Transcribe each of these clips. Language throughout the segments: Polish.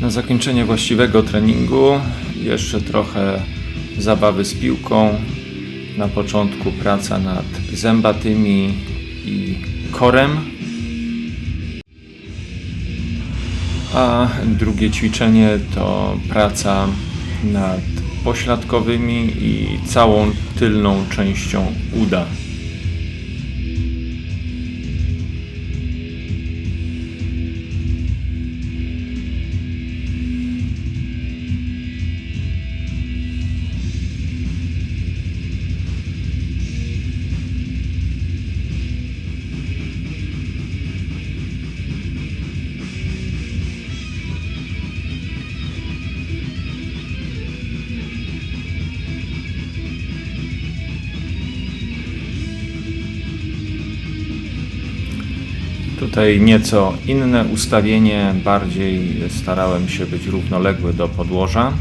Na zakończenie właściwego treningu jeszcze trochę zabawy z piłką. Na początku praca nad zębatymi i korem. A drugie ćwiczenie to praca nad pośladkowymi i całą tylną częścią uda. Tutaj nieco inne ustawienie, bardziej starałem się być równoległy do podłoża.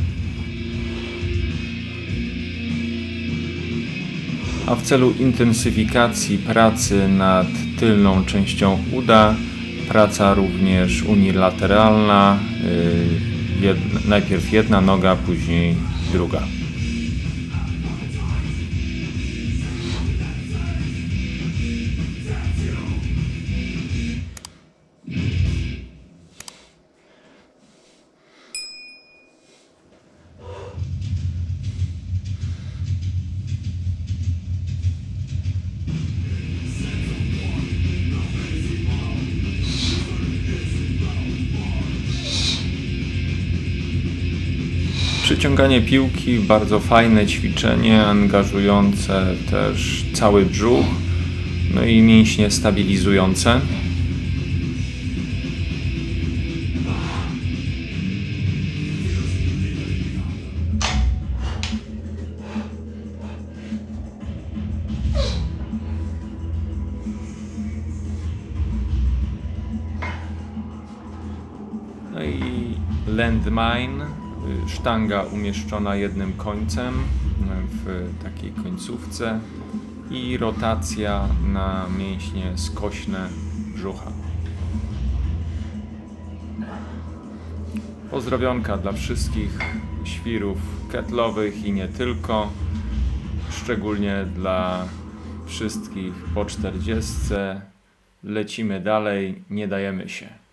A w celu intensyfikacji pracy nad tylną częścią uda, praca również unilateralna, yy, najpierw jedna noga, później druga. Przyciąganie piłki bardzo fajne ćwiczenie, angażujące też cały brzuch, no i mięśnie stabilizujące. No i landmine, sztanga umieszczona jednym końcem y, w takiej końcówce i rotacja na mięśnie skośne brzucha. Pozdrowionka dla wszystkich świrów ketlowych i nie tylko, szczególnie dla wszystkich po 40. Lecimy dalej, nie dajemy się.